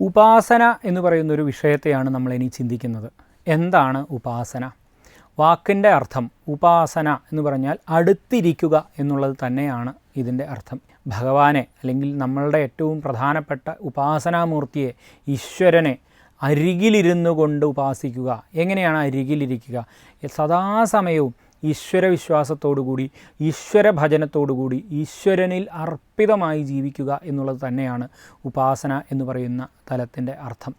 ഉപാസന എന്ന് പറയുന്ന ഒരു വിഷയത്തെയാണ് നമ്മൾ ഇനി ചിന്തിക്കുന്നത്. എന്താണ് ഉപാസന? വാക്കിന്റെ അർത്ഥം ഉപാസന എന്ന് പറഞ്ഞാൽ അടുത്തിരിക്കുക എന്നുള്ളത് തന്നെയാണ് ഇതിന്റെ അർത്ഥം. ഭഗവാനെ അല്ലെങ്കിൽ നമ്മളുടെ ഏറ്റവും പ്രധാനപ്പെട്ട ഉപാസനാമൂർത്തിയെ ഈശ്വരനെ അരികിലിരുന്നു കൊണ്ട് ഉപാസിക്കുക. എങ്ങനെയാണ് അരികിലിരിക്കുക? സദാസമയവും ഈശ്വര വിശ്വാസത്തോടുകൂടി ഈശ്വര ഭജനത്തോടുകൂടി ഈശ്വരനിൽ അർപ്പിതമായി ജീവിക്കുക എന്നുള്ളത് തന്നെയാണ് ഉപാസന എന്ന് പറയുന്ന തലത്തിന്റെ അർത്ഥം.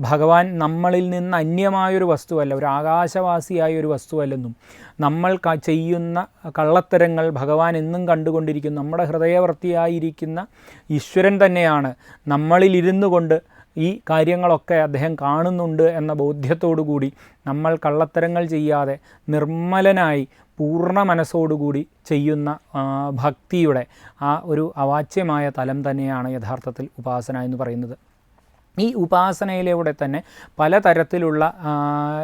ഭഗവാൻ നമ്മളിൽ നിന്ന് അന്യമായൊരു വസ്തുവല്ല ഒരു ആകാശവാസിയായ ഒരു വസ്തുവല്ലെന്നും നമ്മൾ ചെയ്യുന്ന കള്ളത്തരങ്ങൾ ഭഗവാൻ എന്നും കണ്ടുകൊണ്ടിരിക്കുന്നു നമ്മുടെ ഹൃദയവൃത്തിയായിരിക്കുന്ന ഈശ്വരൻ തന്നെയാണ് നമ്മളിൽ ഇരുന്നു കൊണ്ട് ഈ കാര്യങ്ങളൊക്കെ അദ്ദേഹം കാണുന്നുണ്ട് എന്ന ബോധ്യത്തോടുകൂടി നമ്മൾ കള്ളത്തരങ്ങൾ ചെയ്യാതെ നിർമ്മലനായി പൂർണ മനസ്സോടുകൂടി ചെയ്യുന്ന ഭക്തിയുടെ ആ ഒരു അവാച്യമായ തലം തന്നെയാണ് യഥാർത്ഥത്തിൽ ഉപാസന എന്ന് പറയുന്നത്. ഈ ഉപാസനയിലൂടെ തന്നെ പലതരത്തിലുള്ള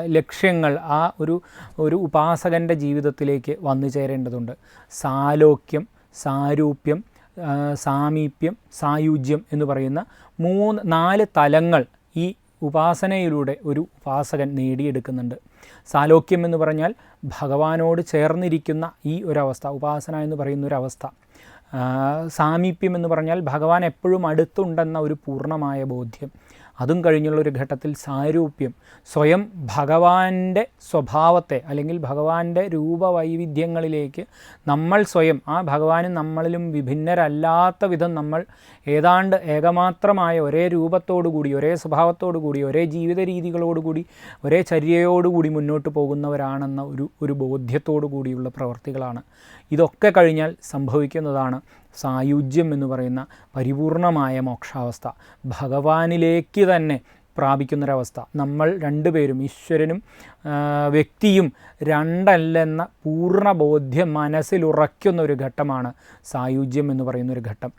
ലക്ഷ്യങ്ങൾ ആ ഒരു ഒരു ഉപാസകന്റെ ജീവിതത്തിലേക്ക് വന്നു ചേരേണ്ടതുണ്ട്. സാലോക്യം സാരൂപ്യം സാമീപ്യം സായുജ്യം എന്ന് പറയുന്ന മൂന്ന് നാല് തലങ്ങൾ ഈ ഉപാസനയിലൂടെ ഒരു ഉപാസകൻ നേടിയെടുക്കുന്നുണ്ട്. സാലോക്യം എന്ന് പറഞ്ഞാൽ ഭഗവാനോട് ചേർന്നിരിക്കുന്ന ഈ ഒരവസ്ഥ ഉപാസന എന്ന് പറയുന്ന ഒരവസ്ഥ. സാമീപ്യം എന്ന് പറഞ്ഞാൽ ഭഗവാൻ എപ്പോഴും അടുത്തുണ്ടെന്ന ഒരു പൂർണമായ ബോധ്യം. അതും കഴിഞ്ഞുള്ള ഒരു ഘട്ടത്തിൽ സാരൂപ്യം സ്വയം ഭഗവാന്റെ സ്വഭാവത്തെ അല്ലെങ്കിൽ ഭഗവാന്റെ രൂപവൈവിധ്യങ്ങളിലേക്ക് നമ്മൾ സ്വയം ആ ഭഗവാനും നമ്മളിലും വിഭിന്നരല്ലാത്ത വിധം നമ്മൾ ഏതാണ്ട് ഏകമാത്രമായ ഒരേ രൂപത്തോടുകൂടി ഒരേ സ്വഭാവത്തോടുകൂടി ഒരേ ജീവിത രീതികളോടുകൂടി ഒരേ ചര്യയോടുകൂടി മുന്നോട്ട് പോകുന്നവരാണെന്ന ഒരു ഒരു ബോധ്യത്തോടു കൂടിയുള്ള പ്രവർത്തികളാണ്. ഇതൊക്കെ കഴിഞ്ഞാൽ സംഭവിക്കുന്നതാണ് സായുജ്യം എന്ന് പറയുന്ന പരിപൂർണമായ മോക്ഷാവസ്ഥ ഭഗവാനിലേക്ക് തന്നെ പ്രാപിക്കുന്നൊരവസ്ഥ. നമ്മൾ രണ്ടുപേരും ഈശ്വരനും വ്യക്തിയും രണ്ടല്ലെന്ന പൂർണ ബോധ്യം മനസ്സിലുറയ്ക്കുന്ന ഒരു ഘട്ടമാണ് സായുജ്യം എന്ന് പറയുന്ന ഒരു ഘട്ടം.